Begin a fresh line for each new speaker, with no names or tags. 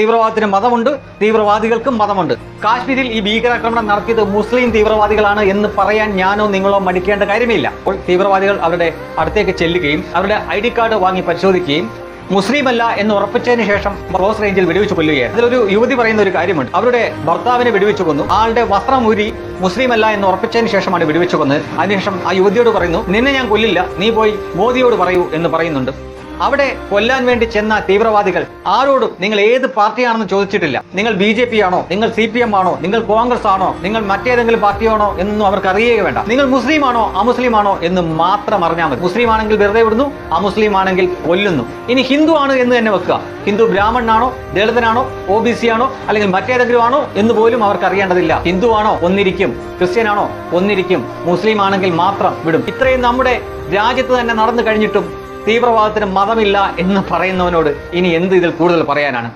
തീവ്രവാദത്തിന് മതമുണ്ട് തീവ്രവാദികൾക്കും മതമുണ്ട്. കാശ്മീരിൽ ഈ ഭീകരാക്രമണം നടത്തിയത് മുസ്ലിം തീവ്രവാദികളാണ് എന്ന് പറയാൻ ഞാനോ നിങ്ങളോ മടിക്കേണ്ട കാര്യമില്ല. അപ്പോൾ തീവ്രവാദികൾ അവരുടെ അടുത്തേക്ക് ചെല്ലുകയും അവരുടെ ഐ ഡി കാർഡ് വാങ്ങി പരിശോധിക്കുകയും മുസ്ലിം അല്ല എന്ന് ഉറപ്പിച്ചതിന് ശേഷം ക്ലോസ് റേഞ്ചിൽ വെടിവെച്ച് കൊല്ലുകയാണ് അതിലൊരു യുവതി പറയുന്ന ഒരു കാര്യമുണ്ട്. അവരുടെ ഭർത്താവിനെ വെടിവെച്ച് കൊന്നു. ആളുടെ വസ്ത്രം ഊരി മുസ്ലിം അല്ല എന്ന് ഉറപ്പിച്ചതിന് ശേഷമാണ് വെടിവെച്ച് കൊന്നത്. അതിനുശേഷം ആ യുവതിയോട് പറയുന്നു നിന്നെ ഞാൻ കൊല്ലില്ല. നീ പോയി മോദിയോട് പറയൂ എന്ന് പറയുന്നുണ്ട്. അവിടെ കൊല്ലാൻ വേണ്ടി ചെന്ന തീവ്രവാദികൾ ആരോടും നിങ്ങൾ ഏത് പാർട്ടിയാണെന്ന് ചോദിച്ചിട്ടില്ല. നിങ്ങൾ ബി ജെ പി ആണോ? നിങ്ങൾ സി പി എം ആണോ? നിങ്ങൾ കോൺഗ്രസ് ആണോ? നിങ്ങൾ മറ്റേതെങ്കിലും പാർട്ടിയാണോ എന്നൊന്നും അവർക്ക് അറിയുക വേണ്ട. നിങ്ങൾ മുസ്ലിം ആണോ? അമുസ്ലിം ആണോ എന്ന് മാത്രം അറിഞ്ഞാൽ മതി. മുസ്ലിം ആണെങ്കിൽ വെറുതെ വിടുന്നു അമുസ്ലിം ആണെങ്കിൽ കൊല്ലുന്നു. ഇനി ഹിന്ദു ആണ് എന്ന് തന്നെ വെക്കുക. ഹിന്ദു ബ്രാഹ്മണനാണോ ദളിതനാണോ? ഒ ബി സി ആണോ? അല്ലെങ്കിൽ മറ്റേതെങ്കിലും ആണോ എന്ന് പോലും അവർക്ക് അറിയേണ്ടതില്ല. ഹിന്ദു ആണോ? ഒന്നിരിക്കും. ക്രിസ്ത്യൻ ആണോ? ഒന്നിരിക്കും. മുസ്ലിം ആണെങ്കിൽ മാത്രം വിടും. ഇത്രയും നമ്മുടെ രാജ്യത്ത് തന്നെ നടന്നു കഴിഞ്ഞിട്ടും തീവ്രവാദത്തിന് മതമില്ല എന്ന് പറയുന്നവനോട് ഇനി എന്ത് ഇതിൽ കൂടുതൽ പറയാനാണ്?